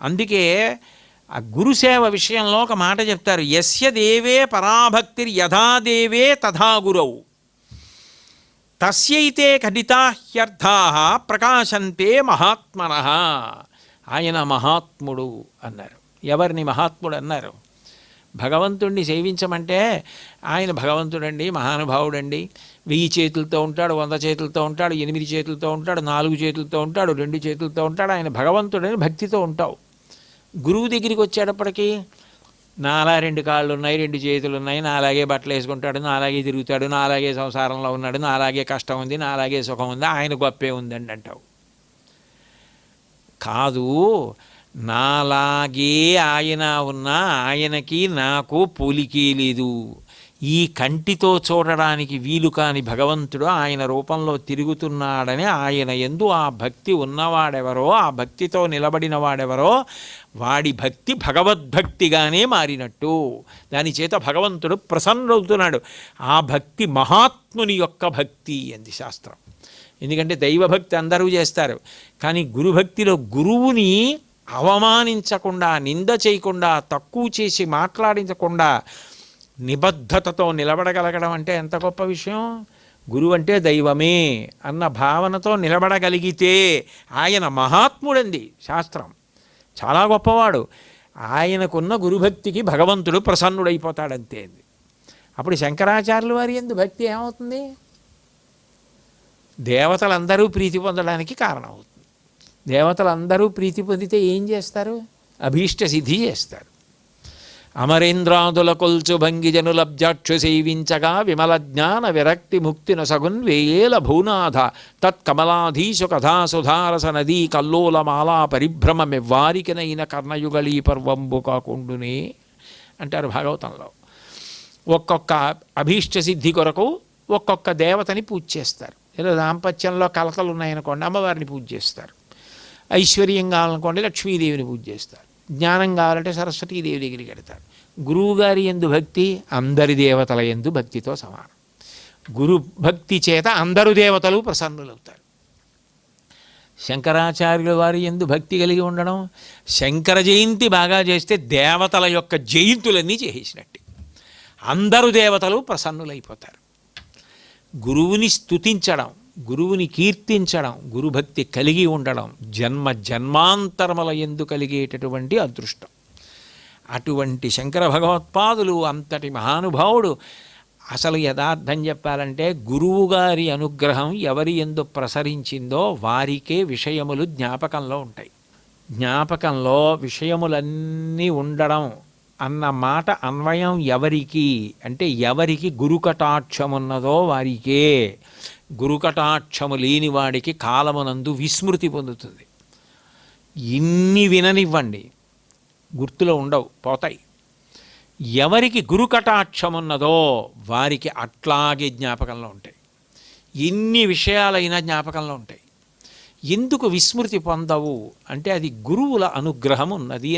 అందుకే ఆ గురుసేవ విషయంలో ఒక మాట చెప్తారు యస్య దేవే పరాభక్తిర్ యథాదేవే తథా గురవు తస్యైతే ఖడితాహ్యర్థా ప్రకాశంతే మహాత్మన. ఆయన మహాత్ముడు అన్నారు. ఎవరిని మహాత్ముడు అన్నారు? భగవంతుణ్ణి సేవించమంటే ఆయన భగవంతుడండి మహానుభావుడండి. వెయ్యి చేతులతో ఉంటాడు వంద చేతులతో ఉంటాడు ఎనిమిది చేతులతో ఉంటాడు నాలుగు చేతులతో ఉంటాడు రెండు చేతులతో ఉంటాడు. ఆయన భగవంతుడని భక్తితో ఉంటావు. గురువు దగ్గరికి వచ్చేటప్పటికి నాలా రెండు కాళ్ళు ఉన్నాయి రెండు చేతులు ఉన్నాయి నా అలాగే బట్టలు వేసుకుంటాడు నా అలాగే తిరుగుతాడు నా అలాగే సంసారంలో ఉన్నాడు నా అలాగే కష్టం ఉంది నా అలాగే సుఖం ఉంది ఆయన గొప్పే ఉందండి అంటావు. కాదు నాలాగే ఆయన ఉన్న ఆయనకి నాకు పోలికే లేదు. ఈ కంటితో చూడడానికి వీలు కాని భగవంతుడు ఆయన రూపంలో తిరుగుతున్నాడని ఆయన ఎందు ఆ భక్తి ఉన్నవాడెవరో ఆ భక్తితో నిలబడిన వాడెవరో వాడి భక్తి భగవద్భక్తిగానే మారినట్టు. దాని చేత భగవంతుడు ప్రసన్నవుతున్నాడు ఆ భక్తి మహాత్ముని యొక్క భక్తి అంది శాస్త్రం. ఎందుకంటే దైవభక్తి అందరూ చేస్తారు. కానీ గురుభక్తిలో గురువుని అవమానించకుండా నింద చేయకుండా తక్కువ చేసి మాట్లాడించకుండా నిబద్ధతతో నిలబడగలగడం అంటే ఎంత గొప్ప విషయం? గురువు అంటే దైవమే అన్న భావనతో నిలబడగలిగితే ఆయన మహాత్ముడంది శాస్త్రం. చాలా గొప్పవాడు. ఆయనకున్న గురుభక్తికి భగవంతుడు ప్రసన్నుడైపోతాడంతే అప్పుడు శంకరాచార్యుల వారి ఎందు భక్తి ఏమవుతుంది? దేవతలందరూ ప్రీతి పొందడానికి కారణమవుతుంది. దేవతలందరూ ప్రీతి పొందితే ఏం చేస్తారు? అభీష్ట సిద్ధి చేస్తారు. అమరేంద్రాదుల కొల్చు భంగిజను లబ్జాక్షు సేవించగా విమల జ్ఞాన విరక్తి ముక్తి నొసగున్ వేయేల భూనాథ తత్కమలాధీశు కథా సుధారస నదీ కల్లోలమాలా పరిభ్రమమెవ్వారికినైన కర్ణయుగళీ పర్వంబు కాకుండునే అంటారు భాగవతంలో. ఒక్కొక్క అభీష్ట సిద్ధి కొరకు ఒక్కొక్క దేవతని పూజ చేస్తారు ఏదో దాంపత్యంలో కలతలు ఉన్నాయనుకోండి అమ్మవారిని పూజ చేస్తారు ఐశ్వర్యం కావాలనుకోండి లక్ష్మీదేవిని పూజ చేస్తారు జ్ఞానం కావాలంటే సరస్వతీదేవి దగ్గరికి వెడతారు గురువుగారి ఎందు భక్తి అందరి దేవతల ఎందు భక్తితో సమానం. గురు భక్తి చేత అందరు దేవతలు ప్రసన్నులవుతారు. శంకరాచార్యుల వారి ఎందు భక్తి కలిగి ఉండడం శంకర జయంతి బాగా చేస్తే దేవతల యొక్క జయంతులన్నీ చేసినట్టు అందరు దేవతలు ప్రసన్నులైపోతారు. గురువుని స్తుతించడం గురువుని కీర్తించడం గురుభక్తి కలిగి ఉండడం జన్మ జన్మాంతరముల ఎందు కలిగేటటువంటి అదృష్టం. అటువంటి శంకర భగవత్పాదులు అంతటి మహానుభావుడు. అసలు యథార్థం చెప్పాలంటే గురువుగారి అనుగ్రహం ఎవరి ఎందు ప్రసరించిందో వారికే విషయములు జ్ఞాపకంలో ఉంటాయి. జ్ఞాపకంలో విషయములన్నీ ఉండడం అన్న మాట అన్వయం ఎవరికి అంటే ఎవరికి గురుకటాక్షమున్నదో వారికే. గురుకటాక్షము లేని వాడికి కాలమునందు విస్మృతి పొందుతుంది. ఇన్ని విననివ్వండి. గుర్తులో ఉండవు పోతాయి. ఎవరికి గురుకటాక్షమున్నదో వారికి అట్లాగే జ్ఞాపకంలో ఉంటాయి. ఎన్ని విషయాలైనా జ్ఞాపకంలో ఉంటాయి. ఎందుకు విస్మృతి పొందవు? అంటే అది గురువుల అనుగ్రహం ఉన్నది